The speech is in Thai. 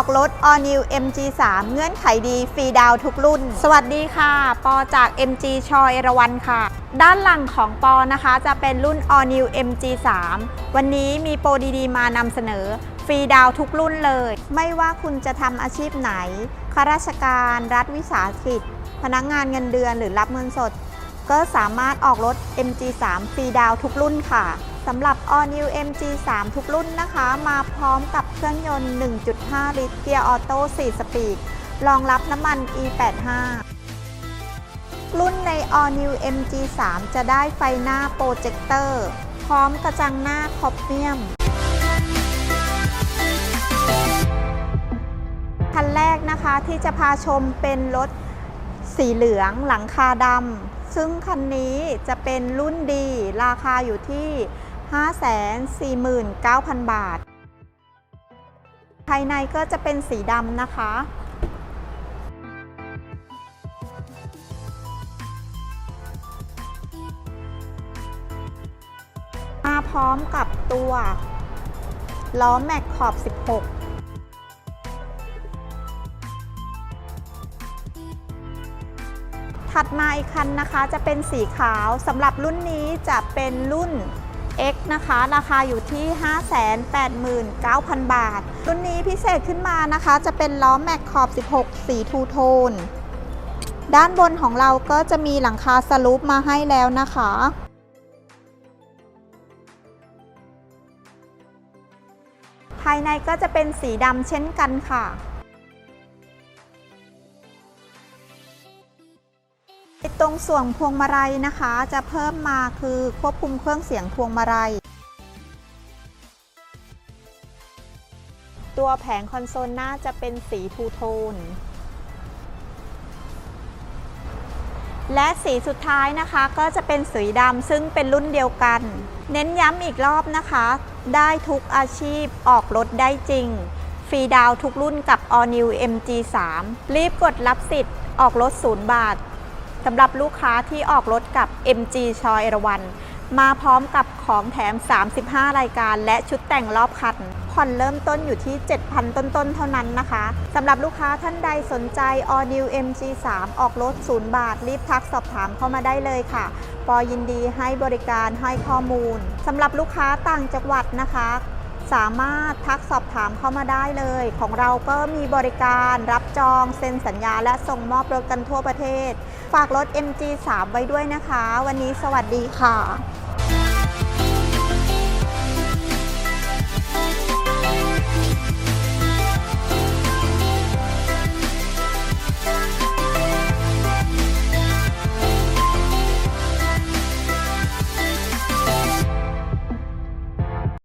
อกรถ All New MG3 เงื่อนไขดีฟรีดาวทุกรุ่น สวัสดีค่ะ ปอจาก MG ชอยเอราวันค่ะ ด้านหลังของปอนะคะจะเป็นรุ่น All New MG3 วันนี้มีโปรดีๆ มานำเสนอฟรีดาวทุกรุ่นเลย ไม่ว่าคุณจะทำอาชีพไหนข้าราชการ รัฐวิสาหกิจ พนักงานเงินเดือนหรือรับเงินสด ก็สามารถออกรถ MG3 ฟรีดาวทุกรุ่นค่ะสำหรับ All New MG3 ทุกรุ่นนะคะ มาพร้อมกับเครื่องยนต์ 1.5 ลิตรเกียร์ออโต้ 4 สปีด รองรับน้ำมัน E85 รุ่นใน All New MG3 จะได้ไฟหน้าโปรเจคเตอร์ พร้อมกระจังหน้าคอปเมียม คันแรกนะคะที่จะพาชมเป็นรถสีเหลืองหลังคาดำ ซึ่งคันนี้จะเป็นรุ่นดีราคาอยู่ที่ 549,000 บาท ภายในก็จะเป็นสีดำนะคะ มาพร้อมกับตัวล้อแม็กขอบ 16 ถัดมาอีกคันนะคะจะเป็นสีขาวสำหรับรุ่นนี้จะเป็นรุ่น X นะคะ ราคาอยู่ที่ 589,000 บาท รุ่นนี้พิเศษขึ้นมานะคะ จะเป็นล้อแม็กขอบ 16 สีทูโทน ด้านบนของเราก็จะมีหลังคาสลูปมาให้แล้วนะคะ ภายในก็จะเป็นสีดำเช่นกันค่ะ ตรงส่วนพวงมาลัยนะคะ จะเพิ่มมาคือควบคุมเครื่องเสียงพวงมาลัย ตัวแผงคอนโซลหน้าจะเป็นสีทูโทน และสีสุดท้ายนะคะก็จะเป็นสีดำซึ่งเป็นรุ่นเดียวกัน เน้นย้ำอีกรอบนะคะ ได้ทุกอาชีพออกรถได้จริง ฟรีดาวทุกรุ่นกับ All New MG3 รีบกดรับสิทธิ์ออกรถ0บาท สำหรับลูกค้าที่ออกรถกับ MG ชอยเอราวันมาพร้อมกับของแถม 35 รายการ และชุดแต่งรอบคัน ผ่อนเริ่มต้นอยู่ที่ 7,000 ต้นๆ เท่านั้นนะคะ สำหรับลูกค้าท่านใดสนใจ All New MG3 ออกรถ 0 บาท รีบทักสอบถามเข้ามาได้เลยค่ะ ปอยินดีให้บริการให้ข้อมูล สำหรับลูกค้าต่างจังหวัดนะคะ สามารถทักสอบถามเข้ามาได้เลย ของเราก็มีบริการรับจองเซ็นสัญญาและส่งมอบรถกันทั่วประเทศ ฝากรถ MG3 ไว้ด้วยนะคะ วันนี้สวัสดีค่ะ